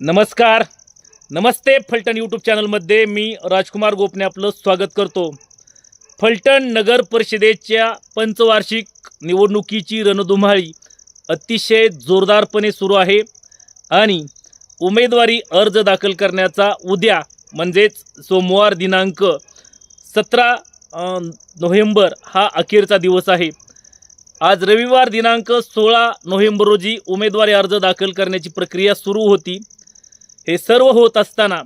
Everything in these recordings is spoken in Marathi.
नमस्कार. नमस्ते फलटण यूट्यूब चॅनलमध्ये मी राजकुमार गोपने आपलं स्वागत करतो. फलटण नगर परिषदेच्या पंचवार्षिक निवडणुकीची रणधुमाळी अतिशय जोरदारपणे सुरू आहे आणि उमेदवारी अर्ज दाखल करण्याचा उद्या म्हणजेच सोमवार दिनांक सतरा नोव्हेंबर हा अखेरचा दिवस आहे. आज रविवार दिनांक सोळा नोव्हेंबर रोजी उमेदवारी अर्ज दाखल करण्याची प्रक्रिया सुरू होती. हे सर्व होत असताना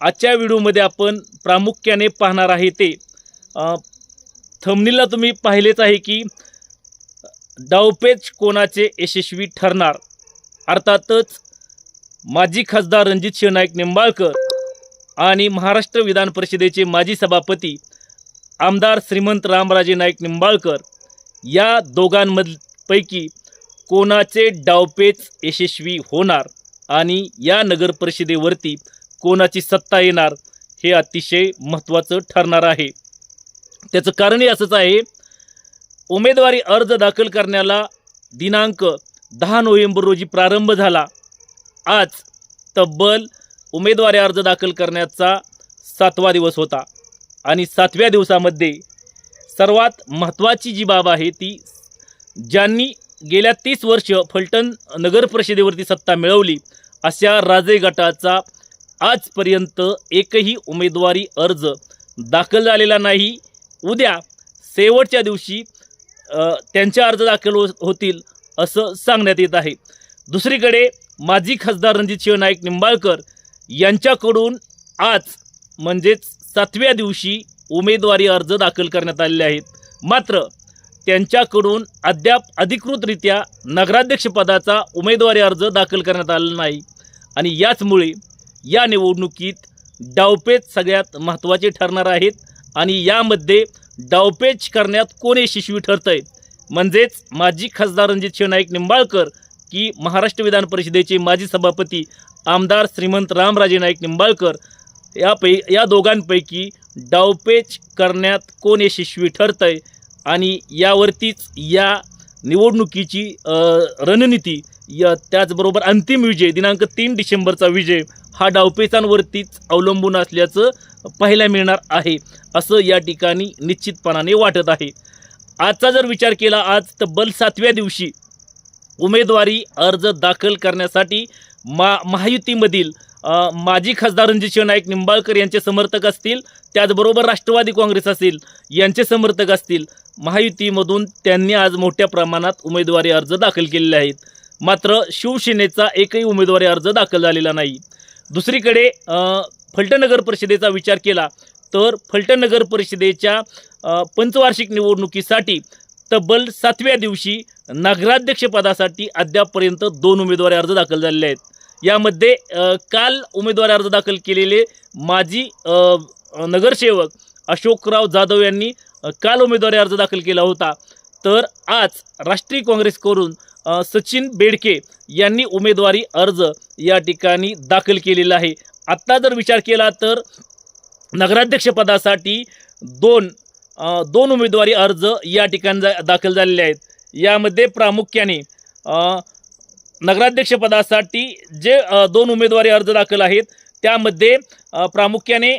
आजच्या व्हिडिओमध्ये आपण प्रामुख्याने पाहणार आहे ते. थमनीला तुम्ही पाहिलेच आहे की डावपेच कोणाचे यशस्वी ठरणार? अर्थातच माजी खासदार रणजित शिवनाईक निंबाळकर आणि महाराष्ट्र विधान परिषदेचे माजी सभापती आमदार श्रीमंत रामराजे नाईक निंबाळकर या दोघांमधपैकी कोणाचे डावपेच यशस्वी होणार? आणि या नगर परिषदेवरती कोणाची सत्ता येणार हे अतिशय महत्त्वाचं ठरणार आहे. त्याचं कारणही असंच आहे उमेदवारी अर्ज दाखल करण्याला दिनांक दहा नोव्हेंबर रोजी प्रारंभ झाला. आज तब्बल उमेदवारी अर्ज दाखल करण्याचा सातवा दिवस होता आणि सातव्या दिवसामध्ये सर्वात महत्त्वाची जी बाब आहे ती ज्यांनी गेल्या तीस वर्ष फलटण नगर परिषदेवरती सत्ता मिळवली अशा राजे गटाचा आजपर्यंत एकही उमेदवारी अर्ज दाखल झालेला नाही. उद्या शेवटच्या दिवशी त्यांचे अर्ज दाखल हो होतील असं सांगण्यात येत आहे. दुसरीकडे माजी खासदार रणजित शिव नाईक निंबाळकर यांच्याकडून आज म्हणजेच सातव्या दिवशी उमेदवारी अर्ज दाखल करण्यात आलेले आहेत. मात्र त्यांच्याकडून अद्याप अधिकृतरित्या नगराध्यक्षपदाचा उमेदवारी अर्ज दाखल करण्यात आलेला नाही. आणि याचमुळे या निवडणुकीत डावपेच सगळ्यात महत्त्वाचे ठरणार आहेत आणि यामध्ये डावपेच करण्यात कोण यशस्वी ठरतं आहे म्हणजेच माजी खासदार रणजित शिवनाईक निंबाळकर की महाराष्ट्र विधान परिषदेचे माजी सभापती आमदार श्रीमंत रामराजे नाईक निंबाळकर? यापै या दोघांपैकी डावपेच करण्यात कोण यशस्वी ठरतं आहे आणि यावरतीच या निवडणुकीची रणनीती या त्याचबरोबर अंतिम विजय दिनांक तीन डिसेंबरचा विजय हा डावपेचांवरतीच अवलंबून असल्याचं पाहायला मिळणार आहे असं या ठिकाणी निश्चितपणाने वाटत आहे. आजचा जर विचार केला आज तब्बल सातव्या दिवशी उमेदवारी अर्ज दाखल करण्यासाठी मा महायुतीमधील माजी खासदार रणजित नाईक निंबाळकर यांचे समर्थक असतील त्याचबरोबर राष्ट्रवादी काँग्रेस असेल यांचे समर्थक असतील. महायुतीमधून त्यांनी आज मोठ्या प्रमाणात उमेदवारी अर्ज दाखल केलेले आहेत. मात्र शिवसेनेचा एकही उमेदवारी अर्ज दाखल झालेला नाही. दुसरीकडे फलटनगर परिषदेचा विचार केला तर फलटनगर परिषदेच्या पंचवार्षिक निवडणुकीसाठी तब्बल सातव्या दिवशी नगराध्यक्षपदासाठी अद्यापपर्यंत दोन उमेदवारी अर्ज दाखल झालेले आहेत. यामध्ये काल उमेदवारी अर्ज दाखल केलेले माजी नगरसेवक अशोकराव जाधव यांनी काल उमेदवारी अर्ज दाखल केला होता. तर आज राष्ट्रीय काँग्रेसकडून सचिन बेडके यांनी उमेदवारी अर्ज या ठिकाणी दाखल केलेला आहे. आत्ता जर विचार केला तर नगराध्यक्षपदासाठी दोन दोन उमेदवारी अर्ज या ठिकाणी जा दाखल झालेले आहेत. यामध्ये प्रामुख्याने नगराध्यक्षपदासाठी जे दोन उमेदवारी अर्ज दाखल आहेत त्यामध्ये प्रामुख्याने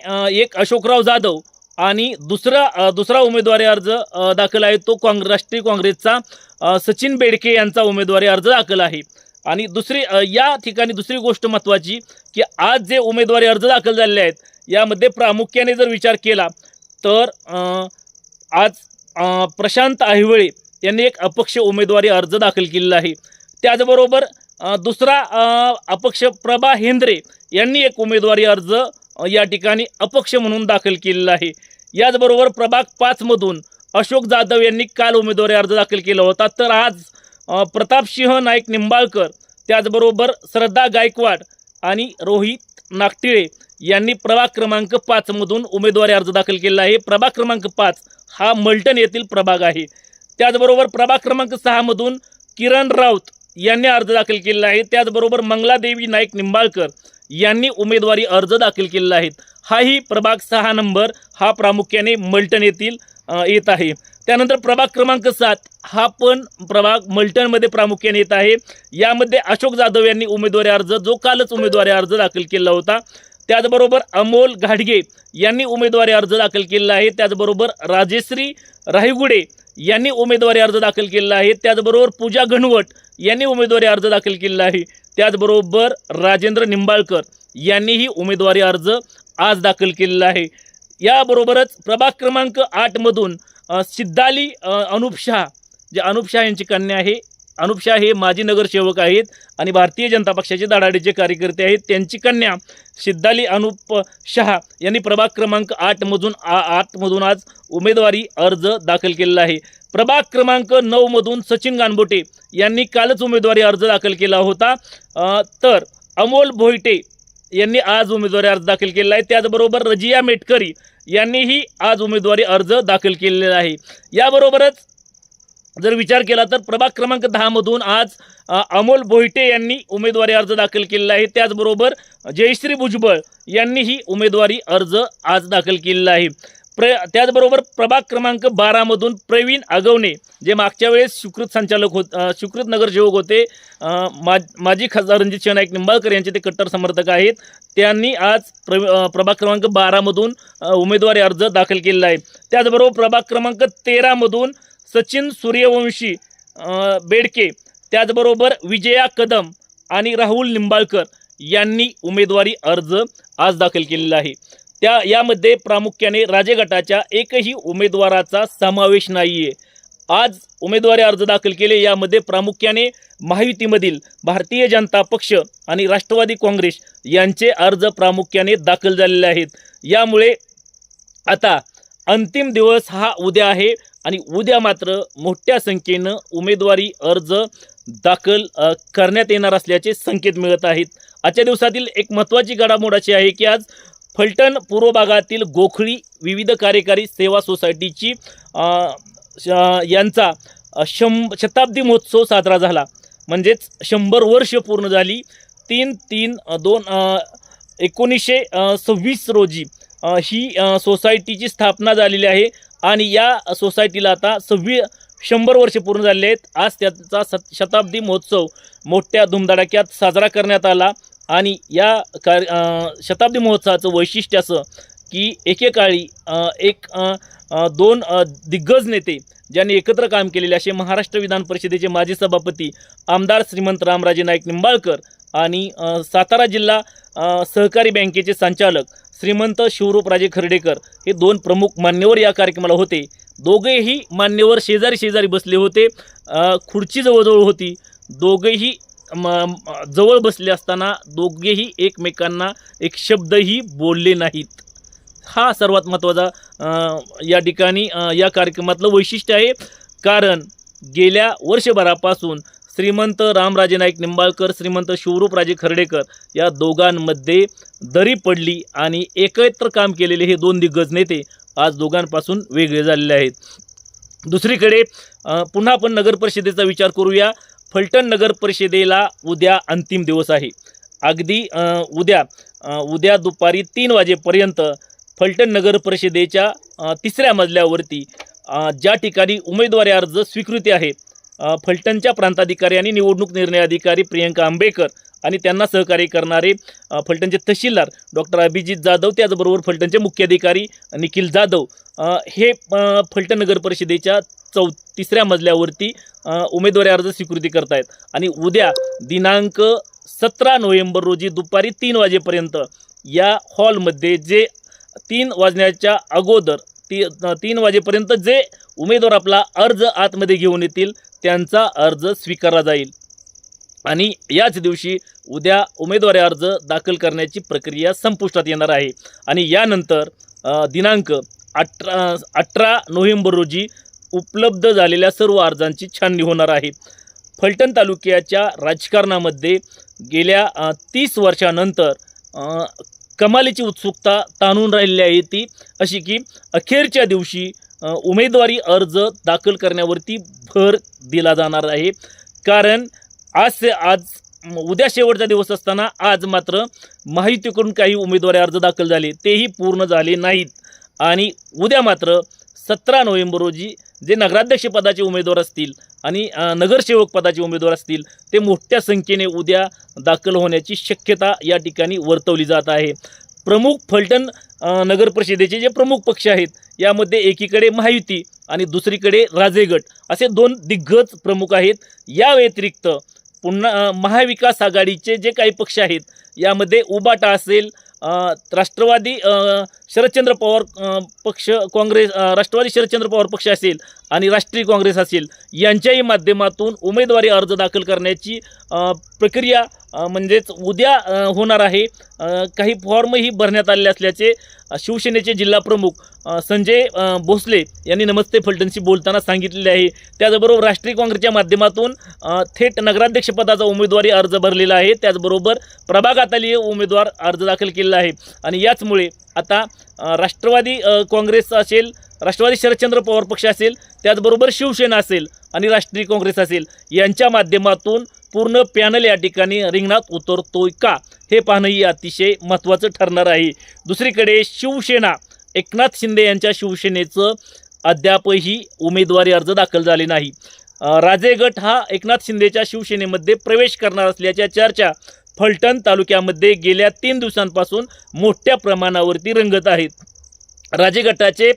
एक अशोकराव जाधव आणि दुसरा दुसरा उमेदवारी अर्ज दाखल आहे तो काँग्रे राष्ट्रीय काँग्रेसचा सचिन बेडके यांचा उमेदवारी अर्ज दाखल आहे. आणि दुसरी या ठिकाणी दुसरी गोष्ट महत्त्वाची की आज जे उमेदवारी अर्ज दाखल झालेले आहेत यामध्ये प्रामुख्याने जर विचार केला तर आज प्रशांत आहिवळे यांनी एक अपक्ष उमेदवारी अर्ज दाखल केलेला आहे. त्याचबरोबर दुसरा अपक्ष प्रभा हेंद्रे यांनी एक उमेदवारी अर्ज या ठिकाणी अपक्ष म्हणून दाखल केलेला आहे. याचबरोबर प्रभाग पाचमधून अशोक जाधव यांनी काल उमेदवारी अर्ज दाखल केला होता. तर आज प्रतापसिंह नाईक निंबाळकर त्याचबरोबर श्रद्धा गायकवाड आणि रोहित नागटिळे यांनी प्रभाग क्रमांक पाचमधून उमेदवारी अर्ज दाखल केला आहे. प्रभाग क्रमांक पाच हा मल्टन येथील प्रभाग आहे. त्याचबरोबर प्रभाग क्रमांक सहामधून किरण राऊत यांनी अर्ज दाखल केलेला आहे. त्याचबरोबर मंगलादेवी नाईक निंबाळकर यांनी उमेदवारी अर्ज दाखल केलेला आहे. हाही प्रभाग सहा नंबर हा प्रामुख्याने मल्टन येथील येत आहे. त्यानंतर प्रभाग क्रमांक सात हा पण प्रभाग मल्टनमध्ये प्रामुख्याने येत आहे. यामध्ये अशोक जाधव यांनी उमेदवारी अर्ज जो कालच उमेदवारी अर्ज दाखल केला होता. त्याचबरोबर अमोल घाडगे यांनी उमेदवारी अर्ज दाखल केलेला आहे. त्याचबरोबर राजेश्री राहिगुडे यांनी उमेदवारी अर्ज दाखल केलेला आहे. त्याचबरोबर पूजा घनवट यांनी उमेदवारी अर्ज दाखल केलेला आहे. त्याचबरोबर राजेंद्र निंबाळकर यांनीही उमेदवारी अर्ज आज दाखल केलेला आहे. याबरोबरच प्रभाग क्रमांक आठमधून सिद्धाली अनुप शाह जे अनुप शाह यांची कन्या आहे अनुप शाह हे माजी नगरसेवक आहेत आणि भारतीय जनता पक्षाचे धडाडीचे कार्यकर्ते आहेत. त्यांची कन्या सिद्धाली अनुप शहा यांनी प्रभाग क्रमांक आठमधून आ आठमधून आज उमेदवारी अर्ज दाखल केलेला आहे. प्रभाग क्रमांक नऊमधून सचिन गानबोटे यांनी कालच उमेदवारी अर्ज दाखल केला होता. तर अमोल भोईटे यांनी आज उमेदवारी अर्ज दाखल केलेला आहे. त्याचबरोबर रजिया मेटकरी यांनीही आज उमेदवारी अर्ज दाखल केलेला आहे. याबरोबरच जर विचार केला तर प्रभाग क्रमांक दहामधून आज अमोल भोईटे यांनी उमेदवारी अर्ज दाखल केलेला आहे. त्याचबरोबर जयश्री भुजबळ यांनीही उमेदवारी अर्ज आज दाखल केलेला आहे. प्र त्याचबरोबर प्रभाग क्रमांक बारामधून प्रवीण आगवणे जे मागच्या वेळेस सुकृत संचालक होत अ, सुकृत नगरसेवक होते मा माजी खासदार रणजित सिंह निंबाळकर यांचे ते कट्टर समर्थक आहेत. त्यांनी आज प्र प्रभाग क्रमांक बारामधून उमेदवारी अर्ज दाखल केलेला आहे. त्याचबरोबर प्रभाग क्रमांक तेरामधून सचिन सूर्यवंशी बेडके त्याचबरोबर विजया कदम आणि राहुल निंबाळकर यांनी उमेदवारी अर्ज आज दाखल केलेला आहे. त्या यामध्ये प्रामुख्याने राजे गटाच्या एकही उमेदवाराचा समावेश नाही आहे आज उमेदवारी अर्ज दाखल केले यामध्ये प्रामुख्याने महायुतीमधील भारतीय जनता पक्ष आणि राष्ट्रवादी काँग्रेस यांचे अर्ज प्रामुख्याने दाखल झालेले आहेत. यामुळे आता अंतिम दिवस हा उद्या आहे आणि उद्या मात्र मोठ्या संख्येनं उमेदवारी अर्ज दाखल करण्यात येणार असल्याचे संकेत मिळत आहेत. आजच्या दिवसातील एक महत्त्वाची घडामोड अशी आहे की आज फलटण पूर्व भागातील गोखळी विविध कार्यकारी सेवा सोसायटीची श- यांचा अ, शंभ शताब्दी महोत्सव साजरा झाला. म्हणजेच शंभर वर्ष पूर्ण झाली. तीन तीन दोन एकोणीसशे सव्वीस रोजी ही सोसायटीची स्थापना झालेली आहे. आणि या सोसायटीला आता सव्वी शंभर वर्ष पूर्ण झाले आहेत. आज त्याचा सत शताब्दी महोत्सव मोठ्या धुमधडाक्यात साजरा करण्यात आला. आणि या कार शताब्दी महोत्सवाचं वैशिष्ट्य असं की एकेकाळी एक दोन दिग्गज नेते ज्यांनी एकत्र काम केलेले असे महाराष्ट्र विधान परिषदेचे माजी सभापती आमदार श्रीमंत रामराजे नाईक निंबाळकर आणि सातारा जिल्हा सहकारी बँकेचे संचालक श्रीमंत शिवरूपराजे खर्डेकर हे दोन प्रमुख मान्यवर या कार्यक्रमाला होते. दोघेही मान्यवर शेजारी शेजारी बसले होते. खुर्ची जवळजवळ होती. दोघेही म जवळ बसले असताना दोघेही एकमेकांना एक शब्दही बोलले नाहीत. हा सर्वात महत्त्वाचा या ठिकाणी या कार्यक्रमातलं वैशिष्ट्य आहे. कारण गेल्या वर्षभरापासून श्रीमंत रामराजे नाईक निंबाळकर श्रीमंत शिवरूपराजे खर्डेकर या दोघांमध्ये दरी पडली आणि एकत्र काम केलेले हे दोन दिग्गज नेते आज दोघांपासून वेगळे झालेले आहेत. दुसरीकडे पुन्हा आपण नगर परिषदेचा विचार करूया. फलटण नगर परिषदेला उद्या अंतिम दिवस आहे. अगदी उद्या उद्या दुपारी तीन वाजेपर्यंत फलटण नगर परिषदेच्या तिसऱ्या मजल्यावरती ज्या ठिकाणी उमेदवारी अर्ज स्वीकृती आहे फलटणच्या प्रांताधिकारी आणि निवडणूक निर्णय अधिकारी प्रियंका आंबेकर आणि त्यांना सहकार्य करणारे फलटणचे तहसीलदार डॉक्टर अभिजित जाधव त्याचबरोबर फलटणचे मुख्याधिकारी निखिल जाधव हे फलटण नगर परिषदेच्या चौ तिसऱ्या मजल्यावरती उमेदवारी अर्ज स्वीकृती करतायत. आणि उद्या दिनांक सतरा नोव्हेंबर रोजी दुपारी तीन वाजेपर्यंत या हॉलमध्ये जे तीन वाजण्याच्या अगोदर ती तीन वाजेपर्यंत जे उमेदवार आपला अर्ज आतमध्ये घेऊन येतील त्यांचा अर्ज स्वीकारला जाईल. आणि याच दिवशी उद्या उमेदवारी अर्ज दाखल करण्याची प्रक्रिया संपुष्टात येणार आहे. आणि यानंतर दिनांक अठरा अठरा नोव्हेंबर रोजी उपलब्ध झालेल्या सर्व अर्जांची छाननी होणार आहे. फलटण तालुक्याच्या राजकारणामध्ये गेल्या तीस वर्षानंतर कमालीची उत्सुकता ताणून राहिलेली आहे ती अशी की अखेरच्या दिवशी उमेदवारी अर्ज दाखल करण्यावरती भर दिला जाणार आहे. कारण आज से आज उद्या शेवटचा दिवस असताना आज मात्र माहितीकडून काही उमेदवारी अर्ज दाखल झाले तेही पूर्ण झाले नाहीत. आणि उद्या मात्र सतरा नोव्हेंबर रोजी जे नगराध्यक्षपदाचे उमेदवार असतील आणि नगरसेवकपदाचे नगरसेवक पदाचे उमेदवार असतील ते मोठ्या संख्येने उद्या दाखल होण्याची शक्यता या ठिकाणी वर्तवली जात आहे. प्रमुख फलटण नगरपरिषदेचे नगर परिषदेचे जे प्रमुख पक्ष आहेत यामध्ये एकीकडे महायुती आणि दुसरीकडे राजेगट असे दोन दिग्गज प्रमुख आहेत. या व्यतिरिक्त पुन्हा महाविकास आघाडीचे जे काही पक्ष आहेत यामध्ये उबाटा असेल राष्ट्रवादी शरदचंद्र पवार पक्ष काँग्रेस राष्ट्रवादी शरदचंद्र पवार पक्ष असेल आणि राष्ट्रीय काँग्रेस असेल यांच्याही माध्यमातून उमेदवारी अर्ज दाखल करण्याची प्रक्रिया म्हणजेच उद्या होणार आहे. काही फॉर्मही भरण्यात आलेले असल्याचे शिवसेनेचे जिल्हा प्रमुख संजय भोसले यांनी नमस्ते फलटणशी बोलताना सांगितलेले आहे. त्याचबरोबर राष्ट्रीय काँग्रेसच्या माध्यमातून थेट नगराध्यक्षपदाचा उमेदवारी अर्ज भरलेला आहे. त्याचबरोबर प्रभागातालीय उमेदवार अर्ज दाखल केलेला आहे. आणि याचमुळे आता राष्ट्रवादी काँग्रेस असेल राष्ट्रवादी शरदचंद्र पवार पक्ष असेल त्याचबरोबर शिवसेना असेल आणि राष्ट्रीय काँग्रेस असेल यांच्या माध्यमातून पूर्ण पॅनल या ठिकाणी रिंगणात उतरतोय का? हे पाहणंही अतिशय महत्त्वाचं ठरणार आहे. दुसरीकडे शिवसेना एकनाथ शिंदे यांच्या शिवसेनेचं अद्यापही उमेदवारी अर्ज दाखल झाले नाही. राजेगट राजे गट हा एकनाथ शिंदेच्या शिवसेनेमध्ये प्रवेश करणार असल्याच्या चर्चा फलटण तालुक्यामध्ये गेल्या तीन दिवसांपासून मोठ्या प्रमाणावरती रंगत आहेत. राजे गटाचे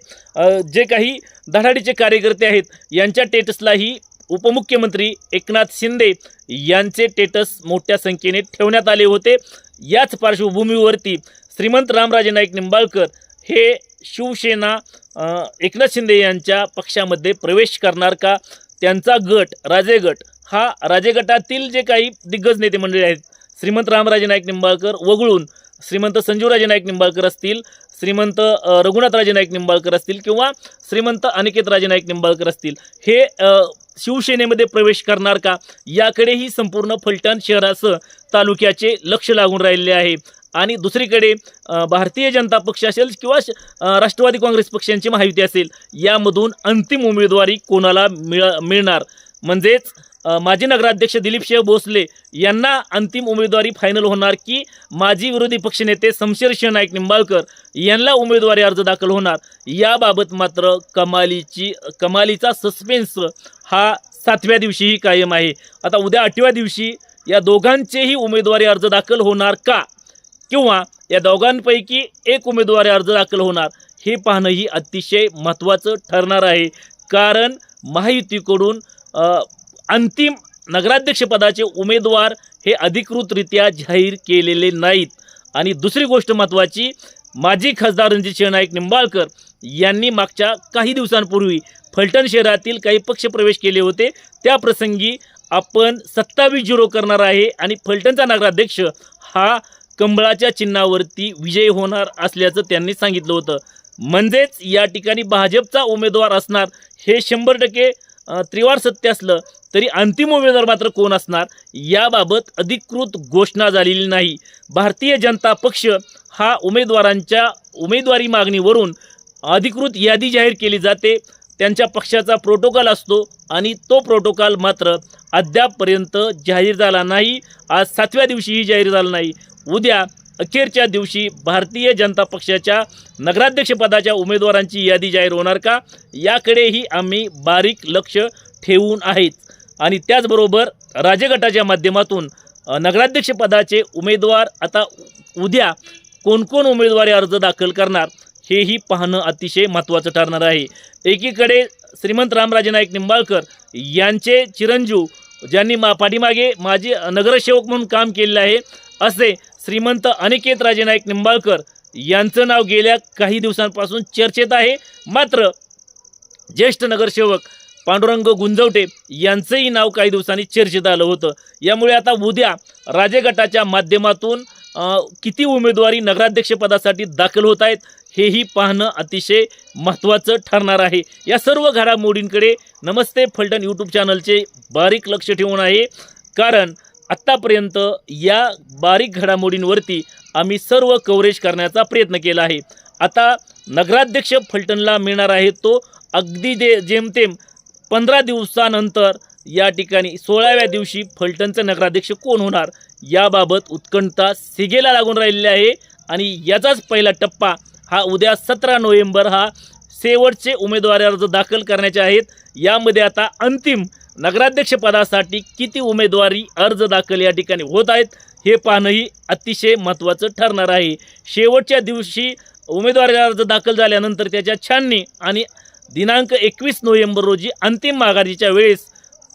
जे काही धडाडीचे कार्यकर्ते आहेत यांच्या टेटसलाही उपमुख्यमंत्री एकनाथ शिंदे यांचे टेटस मोठ्या संख्येने ठेवण्यात आले होते. याच पार्श्वभूमीवरती श्रीमंत रामराजे नाईक निंबाळकर हे शिवसेना एकनाथ शिंदे यांच्या पक्षामध्ये प्रवेश करणार का? त्यांचा गट राजे गट हा राजे गटातील जे काही दिग्गज नेते मंडळी आहेत श्रीमंत रामराजे नाईक निंबाळकर वगळून श्रीमंत संजीवराजे नाईक निंबाळकर असतील श्रीमंत रघुनाथराजे नाईक निंबाळकर असतील किंवा श्रीमंत अनिकेतराजे नाईक निंबाळकर असतील हे शिवसेनेमध्ये प्रवेश करणार का? याकडेही संपूर्ण फलटण शहरासह तालुक्याचे लक्ष लागून राहिलेले आहे. आणि दुसरीकडे भारतीय जनता पक्ष असेल किंवा राष्ट्रवादी काँग्रेस पक्षांची माहिती असेल यामधून अंतिम उमेदवारी कोणाला मिळ मिळणार? म्हणजेच माजी नगराध्यक्ष दिलीपसिंह भोसले यांना अंतिम उमेदवारी फायनल होणार की माजी विरोधी पक्षनेते शमशेर नाईक निंबाळकर यांना उमेदवारी अर्ज दाखल होणार. याबाबत मात्र कमालीची कमालीचा सस्पेन्स हा सातव्या दिवशीही कायम आहे. आता उद्या आठव्या दिवशी या दोघांचेही उमेदवारी अर्ज दाखल होणार का? किंवा या दोघांपैकी एक उमेदवारी अर्ज दाखल होणार हे पाहणंही अतिशय महत्त्वाचं ठरणार आहे. कारण महायुतीकडून अंतिम नगराध्यक्षपदाचे उमेदवार हे अधिकृतरित्या जाहीर केलेले नाहीत. आणि दुसरी गोष्ट महत्त्वाची माजी खासदार रणजित नाईक निंबाळकर यांनी मागच्या काही दिवसांपूर्वी फलटण शहरातील काही पक्ष प्रवेश केले होते. त्या प्रसंगी आपण सत्तावीस झिरो करणार आहे आणि फलटणचा नगराध्यक्ष हा कंबळाच्या चिन्हावरती विजयी होणार असल्याचं त्यांनी सांगितलं होतं. म्हणजेच या ठिकाणी भाजपचा उमेदवार असणार हे शंभर टक्के त्रिवार सत्य असलं तरी अंतिम उमेदवार मात्र कोण असणार? याबाबत अधिकृत घोषणा झालेली नाही. भारतीय जनता पक्ष हा उमेदवारांच्या उमेदवारी मागणीवरून अधिकृत यादी जाहीर केली जाते. त्यांच्या पक्षाचा प्रोटोकॉल असतो आणि तो प्रोटोकॉल मात्र अद्यापपर्यंत जाहीर झाला नाही. आज सातव्या दिवशीही जाहीर झाला नाही. उद्या अखेरच्या दिवशी भारतीय जनता पक्षाच्या नगराध्यक्षपदाच्या उमेदवारांची यादी जाहीर होणार का? याकडेही आम्ही बारीक लक्ष ठेवून आहेत. आणि त्याचबरोबर राजगटाच्या माध्यमातून नगराध्यक्षपदाचे उमेदवार आता उद्या कोण कोण उमेदवारी अर्ज दाखल करणार हेही पाहणं अतिशय महत्त्वाचं ठरणार आहे. एकीकडे श्रीमंत रामराजे नाईक निंबाळकर यांचे चिरंजीव ज्यांनी मा पाठीमागे माजी नगरसेवक म्हणून काम केलेलं आहे असे श्रीमंत अनिकेत राजे नाईक निंबाळकर यांचं नाव गेल्या काही दिवसांपासून चर्चेत आहे. मात्र ज्येष्ठ नगरसेवक पांडुरंग गुंजवटे यांचंही नाव काही दिवसांनी चर्चेत आलं होतं. यामुळे आता उद्या राजे गटाच्या माध्यमातून किती उमेदवारी नगराध्यक्षपदासाठी दाखल होत आहेत हेही पाहणं अतिशय महत्त्वाचं ठरणार आहे. या सर्व घडामोडींकडे नमस्ते फलटण यूट्यूब चॅनलचे बारीक लक्ष ठेवून आहे. कारण आत्तापर्यंत या बारीक घडामोडींवरती आम्ही सर्व कव्हरेज करण्याचा प्रयत्न केला आहे. आता नगराध्यक्ष फलटणला मिळणार आहे तो अगदी जे जेमतेम पंधरा दिवसानंतर या ठिकाणी सोळाव्या दिवशी फलटणचं नगराध्यक्ष कोण होणार याबाबत उत्कंठता सिगेला लागून राहिलेली आहे आणि याचाच पहिला टप्पा हा उद्या सतरा नोव्हेंबर हा शेवटचे उमेदवारी अर्ज दाखल करण्याचे आहेत. यामध्ये आता अंतिम नगराध्यक्ष पदासाठी किती उमेदवारी अर्ज दाखल या ठिकाणी होत आहेत हे पाहणंही अतिशय महत्त्वाचं ठरणार आहे. शेवटच्या दिवशी उमेदवारी अर्ज दाखल झाल्यानंतर त्याच्या छाननी आणि दिनांक एकवीस नोव्हेंबर रोजी अंतिम माघारीच्या वेळेस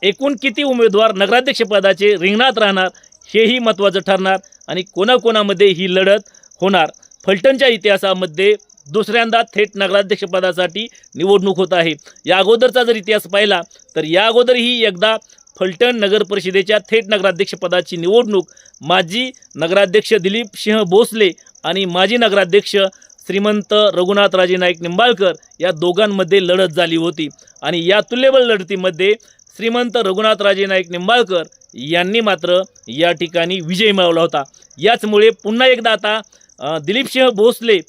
एकूण किती उमेदवार नगराध्यक्षपदाचे रिंगणात राहणार हेही महत्त्वाचं ठरणार आणि कोणाकोणामध्ये ही लढत होणार. फलटणच्या इतिहासामध्ये दुसऱ्यांदा थेट नगराध्यक्षपदासाठी निवडणूक होत आहे. या अगोदरचा जर इतिहास पाहिला तर या अगोदरही एकदा फलटण नगर परिषदेच्या थेट नगराध्यक्षपदाची निवडणूक माजी नगराध्यक्ष दिलीप सिंह भोसले आणि माजी नगराध्यक्ष श्रीमंत रघुनाथराजे नाईक निंबाळकर या दोघांमध्ये लढत झाली होती. आणि या तुल्यबळ लढतीमध्ये श्रीमंत रघुनाथराजे नाईक निंबाळकर यांनी मात्र या ठिकाणी विजय मिळवला होता. याचमुळे पुन्हा एकदा आता दिलीपसिंह भोसले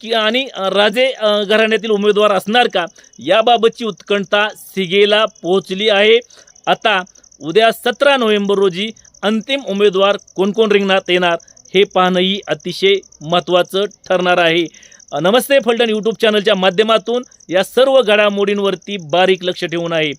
की आणि राजे घराण्यातील उमेदवार असणार का? याबाबतची उत्कंठा सिगेला पोहोचली आहे. आता उद्या सतरा नोव्हेंबर रोजी अंतिम उमेदवार कोणकोण रिंगणात येणार हे पाहणंही अतिशय महत्त्वाचं ठरणार आहे. नमस्ते फलटण यूट्यूब चॅनलच्या माध्यमातून या सर्व घडामोडींवरती बारीक लक्ष ठेवून आहे.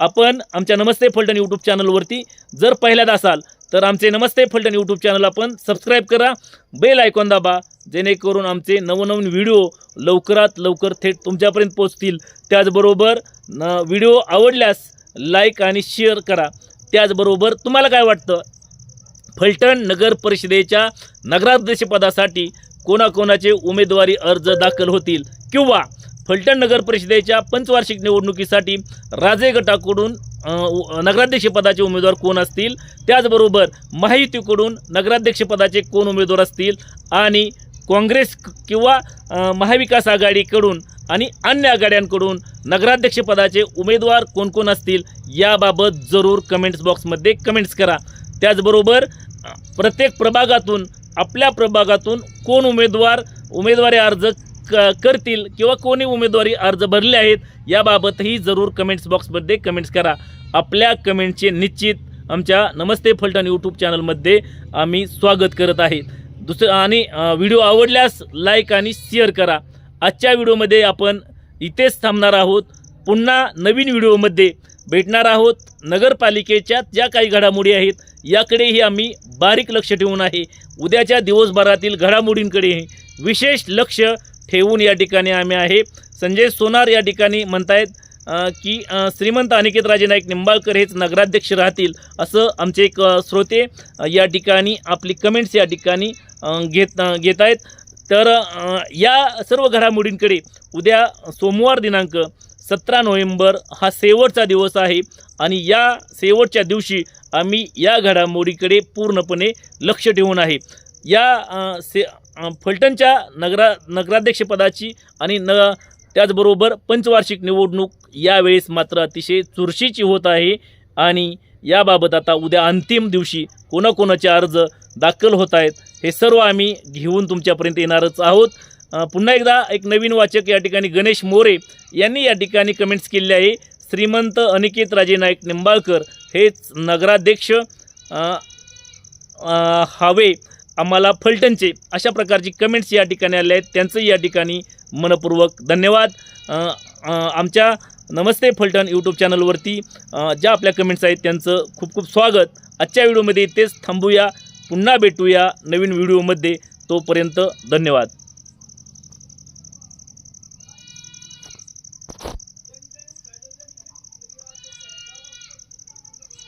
आपण आमच्या नमस्ते फलटण यूट्यूब चॅनलवरती जर पहिल्यांदा असाल तर आमचे नमस्ते फलटण यूट्यूब चॅनल आपण सबस्क्राईब करा बेल आयकॉन दाबा जेणेकरून आमचे नवनवीन व्हिडिओ लवकरात लवकर थेट तुमच्यापर्यंत पोहोचतील. त्याचबरोबर न व्हिडिओ आवडल्यास लाईक आणि शेअर करा. त्याचबरोबर तुम्हाला काय वाटतं? फलटण नगर परिषदेच्या नगराध्यक्षपदासाठी कोणाकोणाचे उमेदवारी अर्ज दाखल होतील? किंवा फलटण नगर परिषदेच्या पंचवार्षिक निवडणुकीसाठी राजे गटाकडून नगराध्यक्षपदाचे उमेदवार कोण असतील? त्याचबरोबर महायुतीकडून नगराध्यक्षपदाचे कोण उमेदवार असतील? आणि काँग्रेस किंवा महाविकास आघाडीकडून आणि अन्य आघाड्यांकडून नगराध्यक्षपदाचे उमेदवार कोण कोण असतील याबाबत जरूर कमेंट्स बॉक्समध्ये कमेंट्स करा. त्याचबरोबर प्रत्येक प्रभागातून आपल्या प्रभागातून कोण उमेदवार उमेदवारी अर्ज क करतील किंवा कोणी उमेदवारी अर्ज भरले आहेत याबाबतही जरूर कमेंट्स बॉक्समध्ये कमेंट्स करा. आपल्या कमेंटचे निश्चित आमच्या नमस्ते फलटण यूट्यूब चॅनलमध्ये आम्ही स्वागत करत आहेत दुसरं आणि व्हिडिओ आवडल्यास लाईक आणि शेअर करा. आजच्या व्हिडिओमध्ये आपण इथेच थांबणार आहोत. पुन्हा नवीन व्हिडिओमध्ये भेटणार आहोत नगरपालिकेच्या ज्या काही घडामोडी आहेत याकडेही आम्ही बारीक लक्ष ठेवून आहे. उद्याच्या दिवसभरातील घडामोडींकडे विशेष लक्ष ठेवून या ठिकाणी आम्ही आहे. संजय सोनार या ठिकाणी म्हणतायत की श्रीमंत अनिकेत राजे नाईक निंबाळकर हेच नगराध्यक्ष राहतील असं आमचे एक श्रोते या ठिकाणी आपली कमेंट्स या ठिकाणी घेत घेत आहेत. तर या सर्व घडामोडींकडे उद्या सोमवार दिनांक सतरा नोव्हेंबर हा शेवटचा दिवस आहे आणि या शेवटच्या दिवशी आम्ही या घडामोडीकडे पूर्णपणे लक्ष ठेवून आहे. या से फलटणच्या नगरा नगराध्यक्षपदाची आणि न त्याचबरोबर पंचवार्षिक निवडणूक यावेळेस मात्र अतिशय चुरशीची होत आहे आणि याबाबत आता उद्या अंतिम दिवशी कोणाकोणाचे अर्ज दाखल होत आहेत हे सर्व आम्ही घेऊन तुमच्यापर्यंत येणारच आहोत. पुन्हा एकदा एक नवीन वाचक या ठिकाणी गणेश मोरे यांनी या ठिकाणी कमेंट्स केले आहे. श्रीमंत अनिकेत राजे नाईक निंबाळकर हेच नगराध्यक्ष हवे आम्हाला फलटणचे अशा प्रकारची कमेंट्स या ठिकाणी आले आहेत. त्यांचंही या ठिकाणी मनपूर्वक धन्यवाद. आमच्या नमस्ते फलटण यूट्यूब चॅनलवरती ज्या आपल्या कमेंट्स आहेत त्यांचं खूप खूप स्वागत. आजच्या व्हिडिओमध्ये तेच थांबूया पुन्हा भेटूया नवीन व्हिडिओमध्ये तोपर्यंत धन्यवाद.